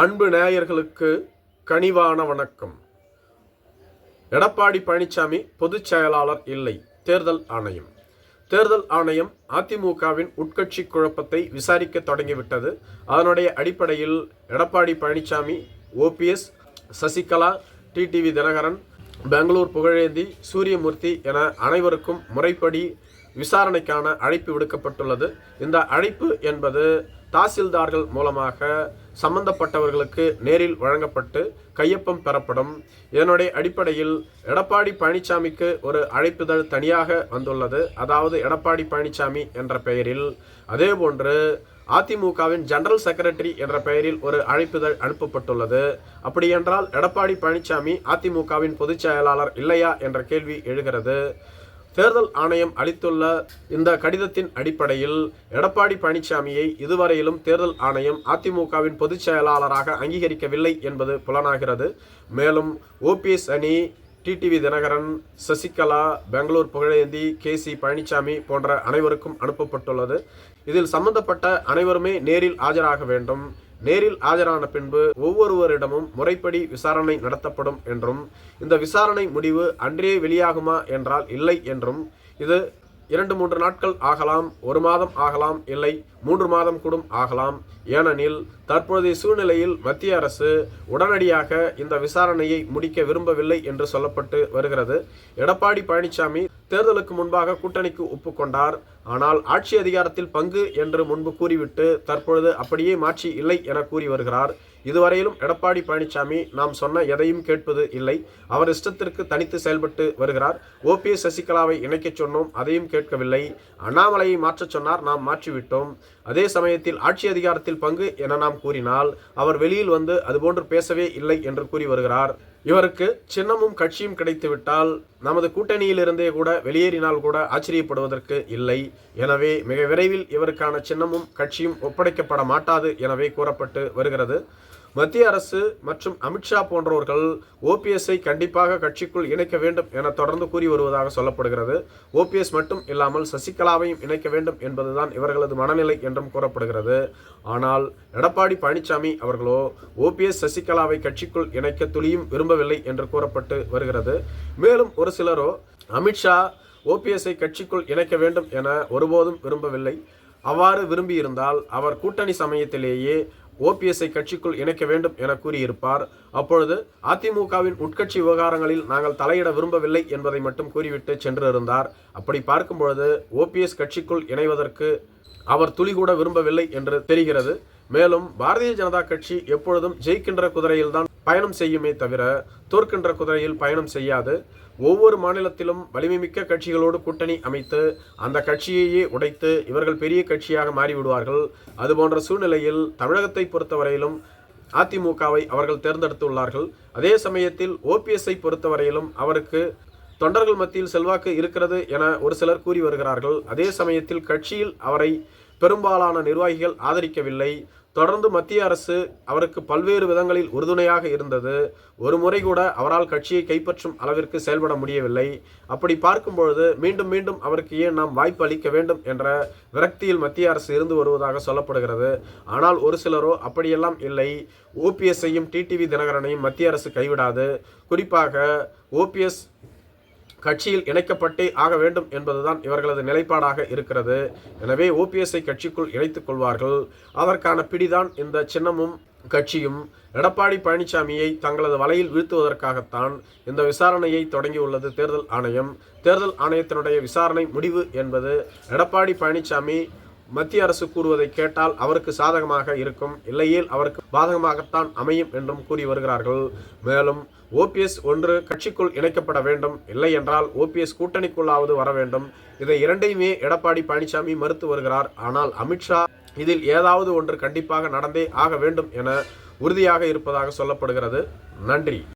அன்பு நேயர்களுக்கு கனிவான வணக்கம். எடப்பாடி பழனிசாமி பொதுச் செயலாளர் இல்லை. தேர்தல் ஆணையம். தேர்தல் ஆணையம் அதிமுகவின் உட்கட்சி குழப்பத்தை விசாரிக்க தொடங்கிவிட்டது. அதனுடைய அடிப்படையில் எடப்பாடி பழனிசாமி ஓபிஎஸ் சசிகலா டிடிவி தினகரன் பெங்களூர் புகழேந்தி சூரியமூர்த்தி என அனைவருக்கும் முறைப்படி விசாரணைக்கான அழைப்பு விடுக்கப்பட்டுள்ளது. இந்த அழைப்பு என்பது தாசில்தார்கள் மூலமாக சம்பந்தப்பட்டவர்களுக்கு நேரில் வழங்கப்பட்டு கையொப்பம் பெறப்படும். இதனுடைய அடிப்படையில் எடப்பாடி பழனிசாமிக்கு ஒரு அழைப்புதல் தனியாக வந்துள்ளது. அதாவது எடப்பாடி பழனிசாமி என்ற பெயரில். அதேபோன்று அதிமுகவின் ஜெனரல் செக்ரட்டரி என்ற பெயரில் ஒரு அழைப்புதல் அனுப்பப்பட்டுள்ளது. அப்படியென்றால் எடப்பாடி பழனிசாமி அதிமுகவின் பொதுச் செயலாளர் இல்லையா என்ற கேள்வி எழுகிறது. தேர்தல் ஆணையம் அளித்துள்ள இந்த கடிதத்தின் அடிப்படையில் எடப்பாடி பழனிசாமியை இதுவரையிலும் தேர்தல் ஆணையம் அதிமுகவின் பொதுச் செயலாளராக அங்கீகரிக்கவில்லை என்பது புலனாகிறது. மேலும் ஓபிஎஸ் அணி TTV Dhinakaran Sasikala Bangalore Pugazhendi K. C. Palaniswami போன்ற அனைவருக்கும் அனுப்பப்பட்டுள்ளது. இதில் சம்பந்தப்பட்ட அனைவருமே நேரில் ஆஜராக வேண்டும். நேரில் ஆஜரான பின்பு ஒவ்வொருவரிடமும் முறைப்படி விசாரணை நடத்தப்படும் என்றும் இந்த விசாரணை முடிவு அன்றே வெளியாகுமா என்றால் இல்லை என்றும் இது இரண்டு மூன்று நாட்கள் ஆகலாம் ஒரு மாதம் ஆகலாம் இல்லை மூன்று மாதம் கூட ஆகலாம். ஏனெனில் தற்போதைய சூழ்நிலையில் மத்திய அரசு உடனடியாக இந்த விசாரணையை முடிக்க விரும்பவில்லை என்று சொல்லப்பட்டு வருகிறது. எடப்பாடி பழனிசாமி தேர்தலுக்கு முன்பாக கூட்டணிக்கு ஒப்புக்கொண்டார். ஆனால் ஆட்சி அதிகாரத்தில் பங்கு என்று முன்பு கூறிவிட்டு தற்பொழுது அப்படியே மாற்றி இல்லை என கூறி வருகிறார். இதுவரையிலும் எடப்பாடி பழனிசாமி நாம் சொன்ன எதையும் கேட்பது இல்லை. அவர் இஷ்டத்திற்கு தனித்து செயல்பட்டு வருகிறார். ஓபிஎஸ் சசிகலாவை இணைக்கச் சொன்னோம் அதையும் கேட்கவில்லை. அண்ணாமலையை மாற்றச் சொன்னார் நாம் மாற்றிவிட்டோம். அதே சமயத்தில் ஆட்சி அதிகாரத்தில் பங்கு என நாம் கூறினால் அவர் வெளியில் வந்து அதுபோன்று பேசவே இல்லை என்று கூறி வருகிறார். இவருக்கு சின்னமும் கட்சியும் கிடைத்துவிட்டால் நமது கூட்டணியிலிருந்தே கூட வெளியேறினால் கூட ஆச்சரியப்படுவதற்கு இல்லை. எனவே மிக விரைவில் இவருக்கான சின்னமும் கட்சியும் ஒப்படைக்கப்பட மாட்டாது எனவே கூறப்பட்டு வருகிறது. மத்திய அரசு மற்றும் அமித்ஷா போன்றவர்கள் ஓபிஎஸ்ஐ கண்டிப்பாக கட்சிக்குள் இணைக்க வேண்டும் என தொடர்ந்து கூறி வருவதாக சொல்லப்படுகிறது. ஓபிஎஸ் மட்டும் இல்லாமல் சசிகலாவையும் இணைக்க வேண்டும் என்பதுதான் இவர்களது மனநிலை என்றும் கூறப்படுகிறது. ஆனால் எடப்பாடி பழனிசாமி அவர்களோ ஓபிஎஸ் சசிகலாவை கட்சிக்குள் இணைக்க துளியும் விரும்பவில்லை என்று கூறப்பட்டு வருகிறது. மேலும் ஒரு சிலரோ அமித்ஷா ஓபிஎஸ்ஐ கட்சிக்குள் இணைக்க வேண்டும் என ஒருபோதும் விரும்பவில்லை. அவ்வாறு விரும்பியிருந்தால் அவர் கூட்டணி சமயத்திலேயே ஓபிஎஸ்ஐ கட்சிக்குள் இணைக்க வேண்டும் என கூறியிருப்பார். அப்பொழுது அதிமுகவின் உட்கட்சி விவகாரங்களில் நாங்கள் தலையிட விரும்பவில்லை என்பதை மட்டும் கூறிவிட்டு சென்றிருந்தார். அப்படி பார்க்கும் பொழுது ஓபிஎஸ் கட்சிக்குள் இணைவதற்கு அவர் துளி கூட விரும்பவில்லை என்று தெரிகிறது. மேலும் பாரதிய ஜனதா கட்சி எப்பொழுதும் ஜெயிக்கின்ற குதிரையில்தான் பயணம் செய்யுமே தவிர தோற்கின்ற குதிரையில் பயணம் செய்யாது. ஒவ்வொரு மாநிலத்திலும் வலிமைமிக்க கட்சிகளோடு கூட்டணி அமைத்து அந்த கட்சியையே உடைத்து இவர்கள் பெரிய கட்சியாக மாறிவிடுவார்கள். அதுபோன்ற சூழ்நிலையில் தமிழகத்தை பொறுத்தவரையிலும் அதிமுகவை அவர்கள் தேர்ந்தெடுத்துள்ளார்கள். அதே சமயத்தில் ஓபிஎஸ்ஐ பொறுத்தவரையிலும் அவருக்கு தொண்டர்கள் மத்தியில் செல்வாக்கு இருக்கிறது என ஒரு சிலர் கூறி வருகிறார்கள். அதே சமயத்தில் கட்சியில் அவரை பெரும்பாலான நிர்வாகிகள் ஆதரிக்கவில்லை. தொடர்ந்து மத்திய அரசு அவருக்கு பல்வேறு விதங்களில் உறுதுணையாக இருந்தது. ஒரு முறை கூட அவரால் கட்சியை கைப்பற்றும் அளவிற்கு செயல்பட முடியவில்லை. அப்படி பார்க்கும்பொழுது மீண்டும் மீண்டும் அவருக்கு ஏன் நாம் வாய்ப்பு அளிக்க வேண்டும் என்ற விரக்தியில் மத்திய அரசு இருந்து வருவதாக சொல்லப்படுகிறது. ஆனால் ஒரு சிலரோ அப்படியெல்லாம் இல்லை. ஓபிஎஸ்ஸையும் டிடிவி தினகரனையும் மத்திய அரசு கைவிடாது. குறிப்பாக ஓபிஎஸ் கட்சியில் இணைக்கப்பட்டே ஆக வேண்டும் என்பதுதான் இவர்களது நிலைப்பாடாக இருக்கிறது. எனவே ஓபிஎஸ்ஐ கட்சிக்குள் இணைத்துக் கொள்வார்கள். அதற்கான பிடிதான் இந்த சின்னமும் கட்சியும். எடப்பாடி பழனிசாமியை தங்களது வலையில் வீழ்த்துவதற்காகத்தான் இந்த விசாரணையை தொடங்கியுள்ளது தேர்தல் ஆணையம். தேர்தல் ஆணையத்தினுடைய விசாரணை முடிவு என்பது எடப்பாடி பழனிசாமி மத்திய அரசு கூறுவதை கேட்டால் அவருக்கு சாதகமாக இருக்கும். இல்லையேல் அவருக்கு பாதகமாகத்தான் அமையும் என்றும் கூறி வருகிறார்கள். மேலும் ஓபிஎஸ் ஒன்று கட்சிக்குள் இணைக்கப்பட வேண்டும். இல்லை என்றால் ஓபிஎஸ் கூட்டணிக்குள்ளாவது வர வேண்டும். இதை இரண்டையுமே எடப்பாடி பழனிசாமி மறுத்து வருகிறார். ஆனால் அமித்ஷா இதில் ஏதாவது ஒன்று கண்டிப்பாக நடந்தே ஆக வேண்டும் என உறுதியாக இருப்பதாக சொல்லப்படுகிறது. நன்றி.